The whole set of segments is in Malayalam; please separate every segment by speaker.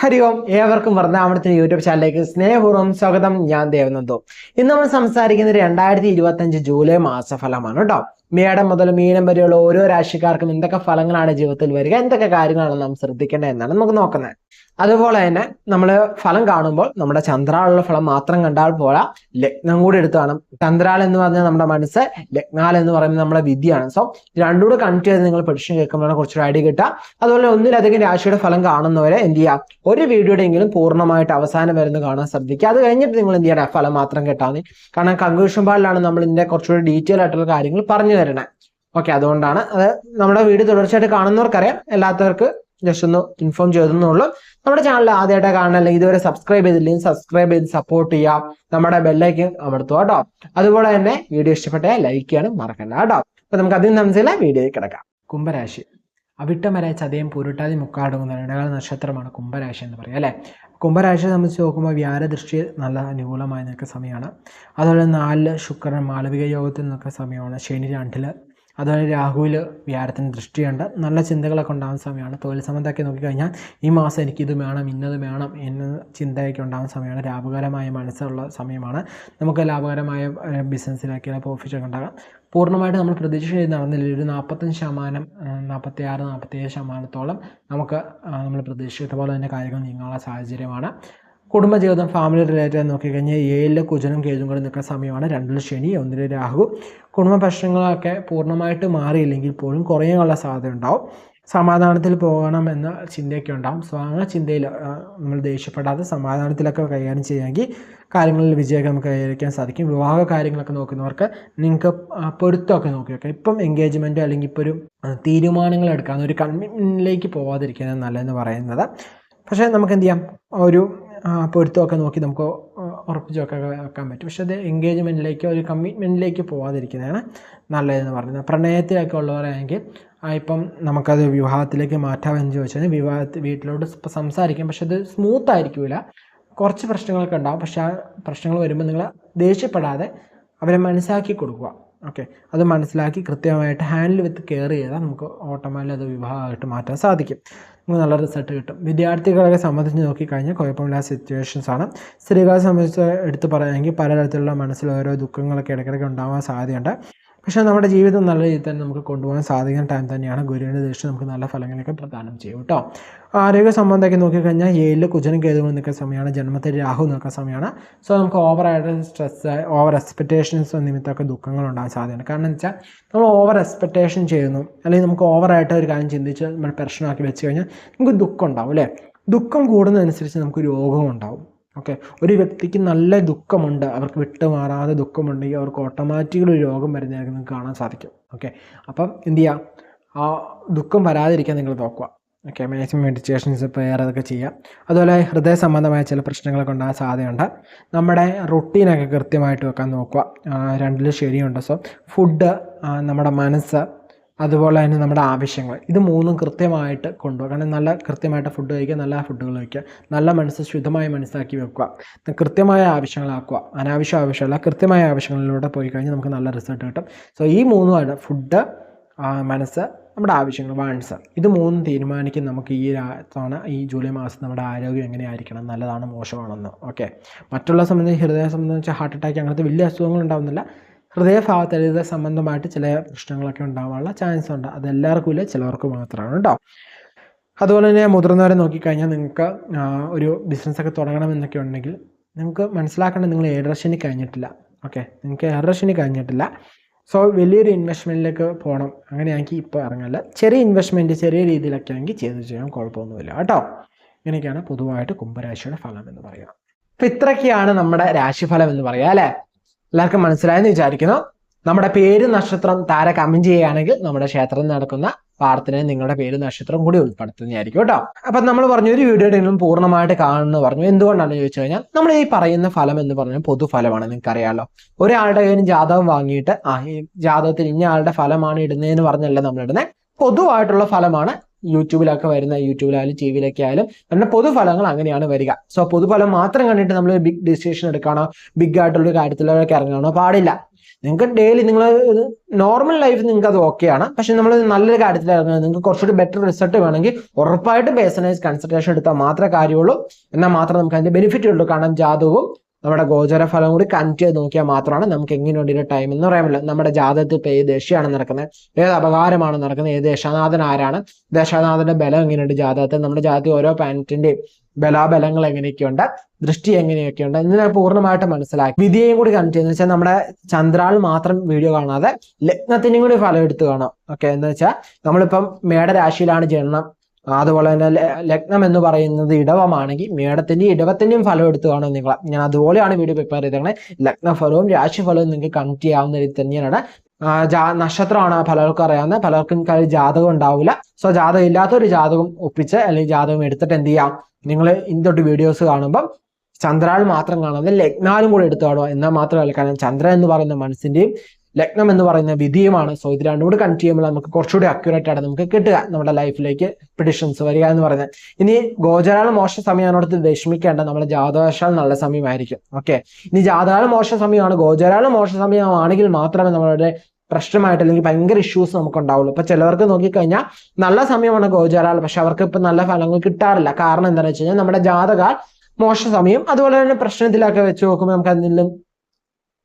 Speaker 1: ഹരി ഓം ഏവർക്കും വർണാമണത്തിന് യൂട്യൂബ് ചാനലിലേക്ക് സ്നേഹപൂർവം സ്വാഗതം. ഞാൻ ദേവനന്ദു. ഇന്ന് നമ്മൾ സംസാരിക്കുന്നത് രണ്ടായിരത്തി ഇരുപത്തി അഞ്ച് ജൂലൈ മാസഫലമാണ് കേട്ടോ. മേടം മുതൽ മീനം വരെയുള്ള ഓരോ രാശിക്കാർക്കും എന്തൊക്കെ ഫലങ്ങളാണ് ജീവിതത്തിൽ വരിക? എന്തൊക്കെ കാര്യങ്ങളാണ് നാം ശ്രദ്ധിക്കേണ്ടത് എന്നാണ് നമുക്ക് നോക്കുന്നത്. അതുപോലെ തന്നെ നമ്മൾ ഫലം കാണുമ്പോൾ നമ്മുടെ ചന്ദ്രാളുള്ള ഫലം മാത്രം കണ്ടാൽ പോരാ. ലഗ്നം കൂടി എടുത്തു കാണും. ചന്ദ്രാൾ എന്ന് പറഞ്ഞാൽ നമ്മുടെ മനസ്സ് ലഗ്നാൽ എന്ന് പറയുന്നത് നമ്മുടെ വിദ്യയാണ്. സോ രണ്ടുകൂടെ കണക്ട് ചെയ്ത് നിങ്ങൾ പ്രഡിക്ഷൻ കേൾക്കുമ്പോഴാണ് കുറച്ചൊരു ഐഡിയ കിട്ടുക. അതുപോലെ ഒന്നിലധികം രാശിയുടെ ഫലം കാണുന്നവരെ എന്ത് ചെയ്യുക? ഒരു വീഡിയോടെങ്കിലും പൂർണമായിട്ട് അവസാനം വരുന്ന കാണാൻ ശ്രദ്ധിക്കുക. അത് കഴിഞ്ഞിട്ട് നിങ്ങൾ എന്ത് ചെയ്യണം ഫലം മാത്രം കേട്ടാൽ മതി. കാരണം കൺക്ലൂഷൻ പാടിലാണ് നമ്മൾ ഇതിന്റെ കുറച്ചുകൂടി ഡീറ്റെയിൽ ആയിട്ടുള്ള കാര്യങ്ങൾ പറഞ്ഞു തരണേ ഓക്കെ അതുകൊണ്ടാണ് അത് നമ്മുടെ വീഡിയോ തുടർച്ചയായിട്ട് കാണുന്നവർക്കറിയാം. അല്ലാത്തവർക്ക് ജസ്റ്റ് ഒന്ന് ഇൻഫോം ചെയ്തെന്നുള്ളൂ നമ്മുടെ ചാനൽ ആദ്യമായിട്ട് കാണാൻ അല്ലെങ്കിൽ ഇതുവരെ സബ്സ്ക്രൈബ് ചെയ്തില്ലെങ്കിൽ സബ്സ്ക്രൈബ് ചെയ്ത് സപ്പോർട്ട് ചെയ്യാം നമ്മുടെ ബെല്ലൈക്കൻ അമർത്തുക കേട്ടോ. അതുപോലെ തന്നെ വീഡിയോ ഇഷ്ടപ്പെട്ട ലൈക്ക് ചെയ്യാനും മറക്കണ്ട കേട്ടോ. അപ്പൊ നമുക്ക് അതിന് മനസ്സിലെ വീഡിയോയിൽ കിടക്കാം. കുംഭരാശി. അവിട്ടമരായ ചതയം പുരുട്ടാതി മുക്കാടുന്ന ഇടകാല നക്ഷത്രമാണ് കുംഭരാശി എന്ന് പറയാം അല്ലേ? കുംഭരാശിയെ സംബന്ധിച്ച് നോക്കുമ്പോൾ വ്യാരദൃഷ്ടി നല്ല അനുകൂലമായി നിൽക്കുന്ന സമയമാണ്. അതുപോലെ നാലിൽ ശുക്രൻ മാളവിക യോഗത്തിൽ നിൽക്കുന്ന സമയമാണ്. ശനി രണ്ടിൽ അതുപോലെ രാഹുവിൽ വ്യാരത്തിന് ദൃഷ്ടിയുണ്ട് നല്ല ചിന്തകളൊക്കെ ഉണ്ടാകുന്ന സമയമാണ്. തൊഴിൽ സംബന്ധമൊക്കെ നോക്കിക്കഴിഞ്ഞാൽ ഈ മാസം എനിക്കിത് വേണം ഇന്നത് വേണം എന്ന ചിന്തയൊക്കെ ഉണ്ടാകുന്ന സമയമാണ്. ലാഭകരമായ മനസ്സുള്ള സമയമാണ്. നമുക്ക് ലാഭകരമായ ബിസിനസ്സിലൊക്കെ പ്രോഫിറ്റൊക്കെ ഉണ്ടാകാം. പൂർണമായിട്ട് നമ്മൾ പ്രതീക്ഷ ചെയ്ത് നടന്നില്ല. ഒരു നാൽപ്പത്തഞ്ച് ശതമാനം നാൽപ്പത്തി ആറ് നാൽപ്പത്തി ഏഴ് ശതമാനത്തോളം നമുക്ക് നമ്മൾ പ്രതീക്ഷിച്ച പോലെ തന്നെ കാര്യങ്ങൾ നീങ്ങാനുള്ള സാഹചര്യമാണ്. കുടുംബജീവിതം ഫാമിലി റിലേറ്റഡ് നോക്കിക്കഴിഞ്ഞാൽ ഏഴിലെ കുജനും കേതും കൂടെ നിൽക്കുന്ന സമയമാണ്. രണ്ടിൽ ശനി ഒന്നിൽ രാഹു. കുടുംബ പ്രശ്നങ്ങളൊക്കെ പൂർണമായിട്ട് മാറിയില്ലെങ്കിൽ പോലും കുറയാനുള്ള സാധ്യത ഉണ്ടാവും. സമാധാനത്തിൽ പോകണം എന്ന ചിന്തയൊക്കെ ഉണ്ടാകും സോ ആ ചിന്തയിൽ നമ്മൾ ദേഷ്യപ്പെടാതെ സമാധാനത്തിലൊക്കെ കൈകാര്യം ചെയ്യാമെങ്കിൽ കാര്യങ്ങളിൽ വിജയമൊക്കെ നമുക്ക് കൈവരിക്കാൻ സാധിക്കും. വിവാഹ കാര്യങ്ങളൊക്കെ നോക്കുന്നവർക്ക് നിങ്ങൾക്ക് പൊരുത്തമൊക്കെ നോക്കി വെക്കാം. ഇപ്പം എൻഗേജ്മെന്റ് അല്ലെങ്കിൽ ഇപ്പോൾ ഒരു തീരുമാനങ്ങൾ എടുക്കാൻ ഒരു കൺവിൻലേക്ക് പോവാതിരിക്കുന്നത് നല്ലതെന്ന് പറയുന്നത്. പക്ഷേ നമുക്ക് എന്ത് ചെയ്യാം? ഒരു പൊരുത്തമൊക്കെ നോക്കി നമുക്ക് ഉറപ്പിച്ച് വെക്കാൻ പറ്റും. പക്ഷെ അത് എൻഗേജ്മെന്റിലേക്കോ ഒരു കമ്മിറ്റ്മെന്റിലേക്ക് പോകാതിരിക്കുന്നതാണ് നല്ലതെന്ന് പറയുന്നത്. പ്രണയത്തിലൊക്കെ ഉള്ളവരാണെങ്കിൽ ഇപ്പം നമുക്കത് വിവാഹത്തിലേക്ക് മാറ്റാമെന്ന് ചോദിച്ചാൽ വിവാഹത്തിൽ വീട്ടിലോട്ട് സംസാരിക്കാം. പക്ഷെ അത് സ്മൂത്ത് ആയിരിക്കില്ല കുറച്ച് പ്രശ്നങ്ങളൊക്കെ ഉണ്ടാകും പക്ഷെ ആ പ്രശ്നങ്ങൾ വരുമ്പോൾ നിങ്ങൾ ദേഷ്യപ്പെടാതെ അവരെ മനസ്സിലാക്കി കൊടുക്കുക. ഓക്കെ അത് മനസ്സിലാക്കി കൃത്യമായിട്ട് ഹാൻഡിൽ വിത്ത് കെയർ ചെയ്താൽ നമുക്ക് ഓട്ടോമാലി അത് വിവാഹമായിട്ട് മാറ്റാൻ സാധിക്കും. നമുക്ക് നല്ല റിസൾട്ട് കിട്ടും. വിദ്യാർത്ഥികളെ സംബന്ധിച്ച് നോക്കിക്കഴിഞ്ഞാൽ കുഴപ്പമില്ലാത്ത സിറ്റുവേഷൻസ് ആണ്. സ്ത്രീകളെ സംബന്ധിച്ച് എടുത്ത് പറയുകയാണെങ്കിൽ പലതരത്തിലുള്ള മനസ്സിൽ ഓരോ ദുഃഖങ്ങളൊക്കെ ഇടയ്ക്കിടയ്ക്ക് ഉണ്ടാവാൻ സാധ്യതയുണ്ട്. പക്ഷേ നമ്മുടെ ജീവിതം നല്ല രീതിയിൽ തന്നെ നമുക്ക് കൊണ്ടുപോകാൻ സാധിക്കുന്ന ടൈം തന്നെയാണ് ഗുരുവിന്റെ ദൃഷ്ടി നമുക്ക് നല്ല ഫലങ്ങളൊക്കെ പ്രദാനം ചെയ്യും കേട്ടോ. ആരോഗ്യ സംബന്ധമൊക്കെ നോക്കിക്കഴിഞ്ഞാൽ ഏഴിൽ കുജനും കേതുകൾ നിൽക്കുന്ന സമയമാണ്. ജന്മത്തിൽ രാഹു നിൽക്കുന്ന സമയമാണ്. സോ നമുക്ക് ഓവറായിട്ട് സ്ട്രെസ് ഓവർ എക്സ്പെക്റ്റേഷൻസ് നിമിത്തമൊക്കെ ദുഃഖങ്ങൾ ഉണ്ടാകാൻ സാധ്യതയുണ്ട് കാരണം എന്ന് വെച്ചാൽ നമ്മൾ ഓവർ എക്സ്പെക്റ്റേഷൻ ചെയ്യുന്നു. അല്ലെങ്കിൽ നമുക്ക് ഓവറായിട്ട് ഒരു കാര്യം ചിന്തിച്ച് നമ്മൾ പ്രശ്നമാക്കി വെച്ച് കഴിഞ്ഞാൽ നമുക്ക് ദുഃഖം ഉണ്ടാവും അല്ലേ? ദുഃഖം കൂടുന്നതനുസരിച്ച് നമുക്ക് രോഗവും ഉണ്ടാവും. ഓക്കെ. ഒരു വ്യക്തിക്ക് നല്ല ദുഃഖമുണ്ട് അവർക്ക് വിട്ടുമാറാതെ ദുഃഖമുണ്ടെങ്കിൽ അവർക്ക് ഓട്ടോമാറ്റിക്കലി ഒരു രോഗം വരുന്നതായിട്ട് നിങ്ങൾക്ക് കാണാൻ സാധിക്കും. ഓക്കെ. അപ്പം എന്ത് ചെയ്യുക ആ ദുഃഖം വരാതിരിക്കാൻ നിങ്ങൾ നോക്കുക. ഓക്കെ. മാക്സിമം മെഡിറ്റേഷൻസ് പ്രെയർ അതൊക്കെ ചെയ്യുക. അതുപോലെ ഹൃദയ സംബന്ധമായ ചില പ്രശ്നങ്ങളൊക്കെ ഉണ്ടാകാൻ സാധ്യതയുണ്ട്. നമ്മുടെ റൊട്ടീനൊക്കെ കൃത്യമായിട്ട് വെക്കാൻ നോക്കുക. രണ്ടിൽ ശരിയുണ്ട്. സോ ഫുഡ് നമ്മുടെ മനസ്സ് അതുപോലെ തന്നെ നമ്മുടെ ആവശ്യങ്ങൾ. ഇത് മൂന്നും കൃത്യമായിട്ട് കൊണ്ടുപോകുക. കാരണം നല്ല കൃത്യമായിട്ട് ഫുഡ് കഴിക്കുക നല്ല ഫുഡുകൾ കഴിക്കുക നല്ല മനസ്സ് ശുദ്ധമായി മനസ്സാക്കി വെക്കുക കൃത്യമായ ആവശ്യങ്ങളാക്കുക അനാവശ്യ ആവശ്യമല്ല കൃത്യമായ ആവശ്യങ്ങളിലൂടെ പോയി കഴിഞ്ഞാൽ നമുക്ക് നല്ല റിസൾട്ട് കിട്ടും. സോ ഈ മൂന്നുമാണ് ഫുഡ് മനസ്സ് നമ്മുടെ ആവശ്യങ്ങൾ വാൻസ് ഇത് മൂന്നും തീരുമാനിക്കും നമുക്ക് ഈ തവണ ഈ ജൂലൈ മാസം നമ്മുടെ ആരോഗ്യം എങ്ങനെയായിരിക്കണം നല്ലതാണോ മോശമാണെന്ന് ഓക്കെ മറ്റുള്ള സംബന്ധിച്ച് ഹൃദയ സംബന്ധിച്ച് ഹാർട്ട് അറ്റാക്ക് അങ്ങനത്തെ വലിയ അസുഖങ്ങൾ ഉണ്ടാവുന്നില്ല. ഹൃദയഭാഗത്ത് ഹൃദയ സംബന്ധമായിട്ട് ചില പ്രശ്നങ്ങളൊക്കെ ഉണ്ടാവാനുള്ള ചാൻസ് ഉണ്ട്. അതെല്ലാവർക്കും ഇല്ല ചിലവർക്ക് മാത്രമാണ് കേട്ടോ അതുപോലെ തന്നെ മുതിർന്നവരെ നോക്കിക്കഴിഞ്ഞാൽ നിങ്ങൾക്ക് ഒരു ബിസിനസ്സൊക്കെ തുടങ്ങണമെന്നൊക്കെ ഉണ്ടെങ്കിൽ നിങ്ങൾക്ക് മനസ്സിലാക്കേണ്ടത് നിങ്ങൾ ഏഴരശനി കഴിഞ്ഞിട്ടില്ല. ഓക്കെ നിങ്ങൾക്ക് ഏഴരശനി കഴിഞ്ഞിട്ടില്ല. സോ വലിയൊരു ഇൻവെസ്റ്റ്മെന്റിലേക്ക് പോകണം അങ്ങനെയാണെങ്കിൽ ഇപ്പോൾ ഇറങ്ങല്ല. ചെറിയ ഇൻവെസ്റ്റ്മെന്റ് ചെറിയ രീതിയിലൊക്കെ ആണെങ്കിൽ ചെയ്ത് ചെയ്യാൻ കുഴപ്പമൊന്നുമില്ല കേട്ടോ ഇങ്ങനെയൊക്കെയാണ് പൊതുവായിട്ട് കുംഭരാശിയുടെ ഫലം എന്ന് പറയുക അപ്പം ഇത്രയൊക്കെയാണ് നമ്മുടെ രാശിഫലം എന്ന് പറയുക അല്ലേ? എല്ലാവർക്കും മനസ്സിലായെന്ന് വിചാരിക്കുന്നു. നമ്മുടെ പേര് നക്ഷത്രം താര കമന്റ് ചെയ്യുകയാണെങ്കിൽ നമ്മുടെ ക്ഷേത്രം നടക്കുന്ന പ്രാർത്ഥനയിൽ നിങ്ങളുടെ പേര് നക്ഷത്രം കൂടി ഉൾപ്പെടുത്തുന്നതായിരിക്കും കേട്ടോ. അപ്പൊ നമ്മൾ പറഞ്ഞു ഒരു വീഡിയോ വീഡിയോയുടെ പൂർണമായിട്ട് കാണുന്നു പറഞ്ഞു. എന്തുകൊണ്ടാണെന്ന് ചോദിച്ചു കഴിഞ്ഞാൽ നമ്മൾ ഈ പറയുന്ന ഫലം എന്ന് പറഞ്ഞാൽ പൊതുഫലമാണ്. നിങ്ങൾക്ക് അറിയാമല്ലോ ഒരാളുടെ കയ്യിൽ ജാതകം വാങ്ങിയിട്ട് ആ ഈ ജാതകത്തിൽ ഇന്ന ആളുടെ ഫലമാണ് ഇടുന്നതെന്ന് പറഞ്ഞല്ല നമ്മൾ ഇടുന്നത് പൊതുവായിട്ടുള്ള ഫലമാണ് യൂട്യൂബിലൊക്കെ വരുന്ന യൂട്യൂബിലായാലും ടി വിയിലൊക്കെ ആയാലും നമ്മുടെ പൊതുഫലങ്ങൾ അങ്ങനെയാണ് വരിക. സോ പൊതുഫലം മാത്രം കണ്ടിട്ട് നമ്മൾ ബിഗ് ഡിസിഷൻ എടുക്കണോ? ബിഗ് ആയിട്ടുള്ള ഒരു കാര്യത്തിലൊക്കെ ഇറങ്ങണോ? പാടില്ല. നിങ്ങൾക്ക് ഡെയിലി നിങ്ങൾ നോർമൽ ലൈഫ് നിങ്ങൾക്ക് അത് ഓക്കെയാണ് പക്ഷെ നമ്മൾ നല്ലൊരു കാര്യത്തിൽ ഇറങ്ങുന്നത് നിങ്ങൾക്ക് കുറച്ചുകൂടി ബെറ്റർ റിസൾട്ട് വേണമെങ്കിൽ ഉറപ്പായിട്ട് പേഴ്സണൈസ് കൺസൾട്ടേഷൻ എടുത്താൽ മാത്രമേ കാര്യമുള്ളൂ. എന്നാൽ മാത്രം നമുക്ക് അതിന്റെ ബെനിഫിറ്റ് ഉള്ളൂ. കാരണം ജാതകവും നമ്മുടെ ഗോചര ഫലം കൂടി കണക്ട് ചെയ്ത് നോക്കിയാൽ മാത്രമാണ് നമുക്ക് എങ്ങനെയുണ്ട് ഇതിന്റെ ടൈം എന്ന് പറയാൻ പറ്റില്ല. നമ്മുടെ ജാതകത്തിൽ ഇപ്പൊ ഏത് ദശയാണ് നടക്കുന്നത്? ഏത് അപകാരമാണ് നടക്കുന്നത്? ഏത് ദശാനാഥൻ ആരാണ്? ദശാനാഥന്റെ ബലം എങ്ങനെയുണ്ട് ജാതകത്തിൽ? നമ്മുടെ ജാതകത്തിൽ ഓരോ പ്ലാനറ്റിന്റെയും ബലാബലങ്ങൾ എങ്ങനെയൊക്കെയുണ്ട്? ദൃഷ്ടി എങ്ങനെയൊക്കെയുണ്ട്? ഇതിനെ പൂർണമായിട്ട് മനസ്സിലാക്കി. വിധിയെയും കൂടി കണക്ട് ചെയ്യുന്നത് വെച്ചാൽ നമ്മുടെ ചന്ദ്രാൾ മാത്രം വീഡിയോ കാണാതെ ലഗ്നത്തിനും കൂടി ഫലം എടുത്ത് കാണാം. ഓക്കെ എന്ന് വെച്ചാൽ നമ്മളിപ്പം മേടരാശിയിലാണ് ജനനം. അതുപോലെ തന്നെ ലഗ്നം എന്ന് പറയുന്നത് ഇടവമാണെങ്കിൽ മേടത്തിന്റെയും ഇടവത്തിന്റെയും ഫലം എടുത്തു കാണും നിങ്ങൾ ഞാൻ അതുപോലെയാണ് വീഡിയോ പ്രിപ്പയർ ചെയ്തേക്കണത് ലഗ്നഫലവും രാശിഫലവും നിങ്ങൾക്ക് കണക്ട് ചെയ്യാവുന്ന രീതി തന്നെയാണ്. ജാ- നക്ഷത്രമാണ് പലർക്കും അറിയാവുന്നത്. പലർക്കും ജാതകം ഉണ്ടാവില്ല. സോ ജാതകം ഇല്ലാത്തൊരു ജാതകം ഒപ്പിച്ച് അല്ലെങ്കിൽ ജാതകം എടുത്തിട്ട് എന്ത് ചെയ്യാം? നിങ്ങൾ ഇന്തൊട്ട് വീഡിയോസ് കാണുമ്പം ചന്ദ്രാൾ മാത്രം കാണാതെ ലഗ്നാലും കൂടെ എടുത്തു കാണുക. എന്നാൽ മാത്രമല്ല കാരണം ചന്ദ്രൻ എന്ന് പറയുന്ന മനസ്സിന്റെയും ലഗ്നം എന്ന് പറയുന്ന വിധിയുമാണ്. സോ ഇത് രണ്ടും കൂടി കണക്ട് ചെയ്യുമ്പോൾ നമുക്ക് കുറച്ചുകൂടി അക്യുറേറ്റ് ആയിട്ട് നമുക്ക് കിട്ടുക നമ്മുടെ ലൈഫിലേക്ക് പ്രിഡിഷൻസ് വരിക എന്ന് പറയുന്നത്. ഇനി ഗോചരാൾ മോശ സമയമാണോടത്ത് വിഷമിക്കേണ്ട നമ്മുടെ ജാതകശാല നല്ല സമയമായിരിക്കും. ഓക്കെ ഇനി ജാതകാല മോശ സമയമാണ്. ഗോചരാൾ മോശ സമയമാണെങ്കിൽ മാത്രമേ നമ്മളുടെ പ്രശ്നമായിട്ട് അല്ലെങ്കിൽ ഭയങ്കര ഇഷ്യൂസ് നമുക്ക് ഉണ്ടാവുള്ളൂ ഇപ്പൊ ചിലവർക്ക് നോക്കിക്കഴിഞ്ഞാൽ നല്ല സമയമാണ് ഗോചരാൾ പക്ഷെ അവർക്ക് ഇപ്പൊ നല്ല ഫലങ്ങൾ കിട്ടാറില്ല. കാരണം എന്താണെന്ന് വെച്ച് കഴിഞ്ഞാൽ നമ്മുടെ ജാതകാൽ മോശ സമയം അതുപോലെ തന്നെ പ്രശ്നത്തിലൊക്കെ വെച്ച് നോക്കുമ്പോൾ നമുക്ക് അതിലും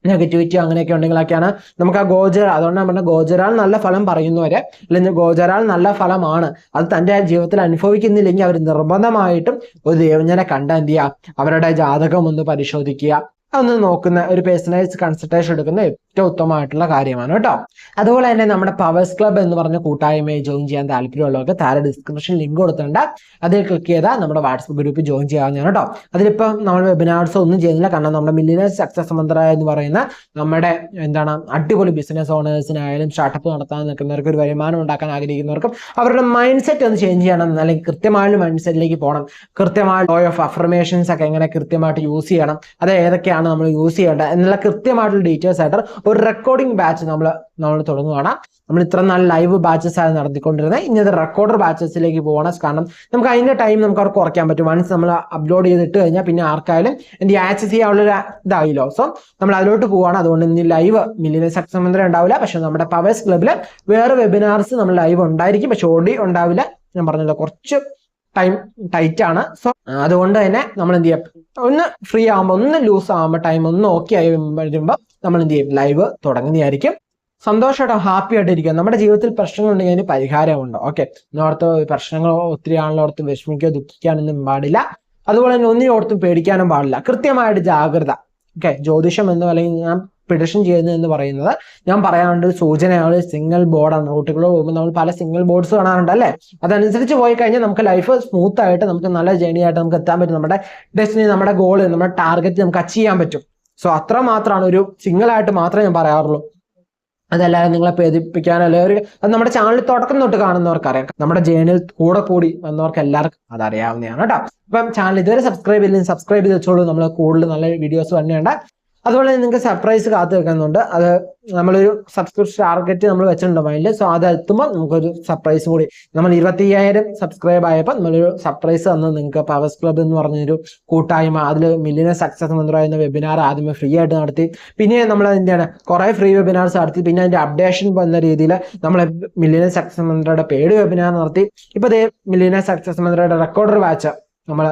Speaker 1: നെഗറ്റിവിറ്റി അങ്ങനെയൊക്കെ ഉണ്ടെങ്കിലൊക്കെയാണ് നമുക്ക് ആ ഗോചര അതുകൊണ്ട് നമ്മുടെ ഗോചരാൾ നല്ല ഫലം പറയുന്നവരെ അല്ലെങ്കിൽ ഗോചരാൾ നല്ല ഫലമാണ്. അത് തന്റെ ജീവിതത്തിൽ അനുഭവിക്കുന്നില്ലെങ്കിൽ അവർ നിർബന്ധമായിട്ടും ഒരു ദേവജ്ഞനെ കണ്ട എന്ത് ചെയ്യുക അവരുടെ ജാതകം ഒന്ന് പരിശോധിക്കുക. അതൊന്ന് നോക്കുന്ന ഒരു പേഴ്സണലൈസ് കൺസൾട്ടേഷൻ എടുക്കുന്ന ഏറ്റവും ഉത്തമമായിട്ടുള്ള കാര്യമാണ് കേട്ടോ. അതുപോലെ തന്നെ നമ്മുടെ പവേഴ്സ് ക്ലബ് എന്ന് പറഞ്ഞ കൂട്ടായ്മയെ ജോയിൻ ചെയ്യാൻ താല്പര്യമുള്ളവർക്ക് താഴെ ഡിസ്ക്രിപ്ഷൻ ലിങ്ക് കൊടുത്തിട്ടുണ്ട്. അതിൽ ക്ലിക്ക് ചെയ്താൽ നമ്മുടെ വാട്സപ്പ് ഗ്രൂപ്പിൽ ജോയിൻ ചെയ്യാവുന്നതാണ് കേട്ടോ. അതിലിപ്പം നമ്മൾ വെബിനാർസ് ഒന്നും ചെയ്യുന്നില്ല. കാരണം നമ്മുടെ മില്ലിനേഴ്സ് സക്സസ് മന്ത്ര എന്ന് പറയുന്ന നമ്മുടെ എന്താണ് അടിപൊളി ബിസിനസ് ഓണേഴ്സിനായാലും സ്റ്റാർട്ടപ്പ് നടത്താൻ നിൽക്കുന്നവർക്ക് ഒരു വരുമാനം ഉണ്ടാക്കാൻ ആഗ്രഹിക്കുന്നവർക്കും അവരുടെ മൈൻഡ് സെറ്റ് ഒന്ന് ചേഞ്ച് ചെയ്യണം. അല്ലെങ്കിൽ കൃത്യമായ മൈൻഡ് സെറ്റിലേക്ക് പോകണം. കൃത്യമായ ലോ ഓഫ് അഫർമേഷൻസ് ഒക്കെ എങ്ങനെ കൃത്യമായിട്ട് യൂസ് ചെയ്യണം. അത് ഏതൊക്കെയാണ് നമ്മൾ യൂസ് ചെയ്യേണ്ടത്. എന്നുള്ള കൃത്യമായിട്ടുള്ള ഡീറ്റെയിൽസ് ആയിട്ട് ഒരു റെക്കോർഡിംഗ് ബാച്ച് നമ്മൾ നമ്മൾ തുടങ്ങുകയാണ് നമ്മൾ ഇത്ര നാൾ ലൈവ് ബാച്ചസ് ആണ് നടത്തിക്കൊണ്ടിരുന്നത്. ഇനി റെക്കോർഡർ ബാച്ചസിലേക്ക് പോകണം കാരണം നമുക്ക് അതിന്റെ ടൈം നമുക്ക് അവർക്ക് കുറയ്ക്കാൻ പറ്റും. വൺസ് നമ്മൾ അപ്ലോഡ് ചെയ്തിട്ട് കഴിഞ്ഞാൽ പിന്നെ ആർക്കായാലും എന്റെ ആക്സസ് ചെയ്യാനുള്ള ഒരു ഇതായില്ലോ. സോ നമ്മൾ അതിലോട്ട് പോവാണ്. അതുകൊണ്ട് ഇനി ലൈവ് മില്ലിയൻ സക്സസ് മന്ത്രം ഉണ്ടാവില്ല. പക്ഷെ നമ്മുടെ പവേഴ്സ് ക്ലബിൽ വേറെ വെബിനാർസ് നമ്മൾ ലൈവ് ഉണ്ടായിരിക്കും. പക്ഷെ ഓടി ഉണ്ടാവില്ല. ഞാൻ പറഞ്ഞല്ലോ കുറച്ച് ടൈം ടൈറ്റ് ആണ്. സോ അതുകൊണ്ട് തന്നെ നമ്മൾ എന്ത് ചെയ്യാം? ഒന്ന് ഫ്രീ ആകുമ്പോൾ ഒന്ന് ലൂസ് ആകുമ്പോൾ ടൈം ഒന്ന് ഓക്കെ ആയി വരുമ്പോൾ നമ്മൾ എന്ത് ചെയ്യും? ലൈവ് തുടങ്ങുന്നതായിരിക്കും. സന്തോഷമായിട്ടോ ഹാപ്പി ആയിട്ടിരിക്കുക നമ്മുടെ ജീവിതത്തിൽ പ്രശ്നങ്ങൾ ഉണ്ടെങ്കിൽ അതിന് പരിഹാരമുണ്ട്. ഓക്കെ. ഇന്നോടത്ത് പ്രശ്നങ്ങൾ ഒത്തിരി ആണല്ലോ ഓർത്ത് വിഷമിക്കുകയോ ദുഃഖിക്കാനൊന്നും പാടില്ല. അതുപോലെ തന്നെ ഒന്നിനോർത്തും പേടിക്കാനും പാടില്ല. കൃത്യമായിട്ട് ജാഗ്രത. ഓക്കെ ജ്യോതിഷം എന്ന് അല്ലെങ്കിൽ ഞാൻ പ്രിഡിഷൻ ചെയ്യുന്നത് എന്ന് പറയുന്നത് ഞാൻ പറയാറുണ്ട് ഒരു സൂചനയാണ് സിംഗിൾ ബോർഡാണ് റൂട്ടുകൾ പോകുമ്പോൾ നമ്മൾ പല സിംഗിൾ ബോർഡ്സ് കാണാറുണ്ട് അല്ലേ? അതനുസരിച്ച് പോയി കഴിഞ്ഞാൽ നമുക്ക് ലൈഫ് സ്മൂത്ത് ആയിട്ട് നമുക്ക് നല്ല ജേണി ആയിട്ട് നമുക്ക് എത്താൻ പറ്റും. നമ്മുടെ ഡെസ്റ്റിനി നമ്മുടെ ഗോൾ നമ്മുടെ ടാർഗറ്റ് നമുക്ക് അച്ചീവ് ചെയ്യാൻ പറ്റും. സോ അത്ര മാത്രമാണ് ഒരു സിംഗിൾ ആയിട്ട് മാത്രമേ ഞാൻ പറയാറുള്ളൂ. അതല്ലാതെ നിങ്ങളെ പേദിപ്പിക്കാൻ അല്ലെങ്കിൽ ഒരു അത് നമ്മുടെ ചാനൽ തുടക്കം തൊട്ട് കാണുന്നവർക്ക് അറിയാം നമ്മുടെ ജേണിയിൽ കൂടെ കൂടി വന്നവർക്ക് എല്ലാവർക്കും അതറിയാവുന്നതാണ് കേട്ടോ. അപ്പം ചാനൽ ഇതുവരെ സബ്സ്ക്രൈബ് ചെയ്തില്ലെങ്കിൽ സബ്സ്ക്രൈബ് ചെയ്ത് വെച്ചോളൂ. നമ്മൾ കൂടുതൽ നല്ല വീഡിയോസ് തന്നെയുണ്ട് അതുപോലെ നിങ്ങൾക്ക് സർപ്രൈസ് കാത്തു വെക്കുന്നുണ്ട് അത് നമ്മളൊരു സബ്സ്ക്രിപ്ഷൻ ടാർഗറ്റ് നമ്മൾ വെച്ചിട്ടുണ്ട് മൈൻഡിൽ സോ അത് എത്തുമ്പോൾ നമുക്കൊരു സർപ്രൈസ് കൂടി. നമ്മൾ ഇരുപത്തി അയ്യായിരം സബ്സ്ക്രൈബ് ആയപ്പോൾ നമ്മളൊരു സർപ്രൈസ് തന്നു നിങ്ങൾക്ക് പവേഴ്സ് ക്ലബ് എന്ന് പറഞ്ഞൊരു കൂട്ടായ്മ അതിൽ മില്ലിയൻ സക്സസ് എന്ന് എന്ന വെബിനാർ ആദ്യമേ ഫ്രീ ആയിട്ട് നടത്തി. പിന്നെ നമ്മൾ എന്താണ് കുറെ ഫ്രീ വെബിനാർസ് നടത്തി. പിന്നെ അതിന്റെ അപ്ഡേഷൻ വന്ന രീതിയിൽ നമ്മൾ മില്ലിയൻ സക്സസ് മന്ത്രയുടെ പേഡ് വെബിനാർ നടത്തി. ഇപ്പൊ അതേ മില്ലിയൻ സക്സസ് മന്ത്രയുടെ റെക്കോർഡർ വാച്ച് നമ്മൾ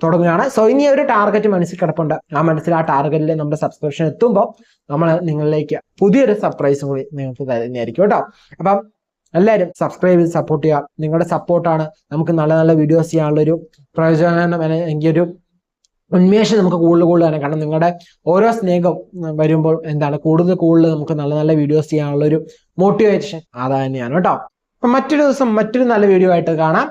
Speaker 1: തുടങ്ങുകയാണ്. സോ ഇനി ഒരു ടാർഗറ്റ് മനസ്സിൽ കിടപ്പുണ്ട്. ആ മനസ്സിൽ ആ ടാർഗറ്റിൽ നമ്മുടെ സബ്സ്ക്രിപ്ഷൻ എത്തുമ്പോൾ നമ്മൾ നിങ്ങളിലേക്ക് പുതിയൊരു സർപ്രൈസും കൂടി നിങ്ങൾക്ക് തരുന്നതായിരിക്കും കേട്ടോ. അപ്പം എല്ലാവരും സബ്സ്ക്രൈബ് ചെയ്ത് സപ്പോർട്ട് ചെയ്യുക. നിങ്ങളുടെ സപ്പോർട്ടാണ് നമുക്ക് നല്ല നല്ല വീഡിയോസ് ചെയ്യാനുള്ള ഒരു പ്രയോജനം എങ്കിൽ ഒരു ഉന്മേഷം നമുക്ക് കൂടുതൽ തന്നെ കാരണം നിങ്ങളുടെ ഓരോ സ്നേഹം വരുമ്പോൾ എന്താണ് കൂടുതൽ കൂടുതൽ നമുക്ക് നല്ല നല്ല വീഡിയോസ് ചെയ്യാനുള്ള ഒരു മോട്ടിവേഷൻ അത് തന്നെയാണ് കേട്ടോ. അപ്പം മറ്റൊരു ദിവസം മറ്റൊരു നല്ല വീഡിയോ ആയിട്ട് കാണാം.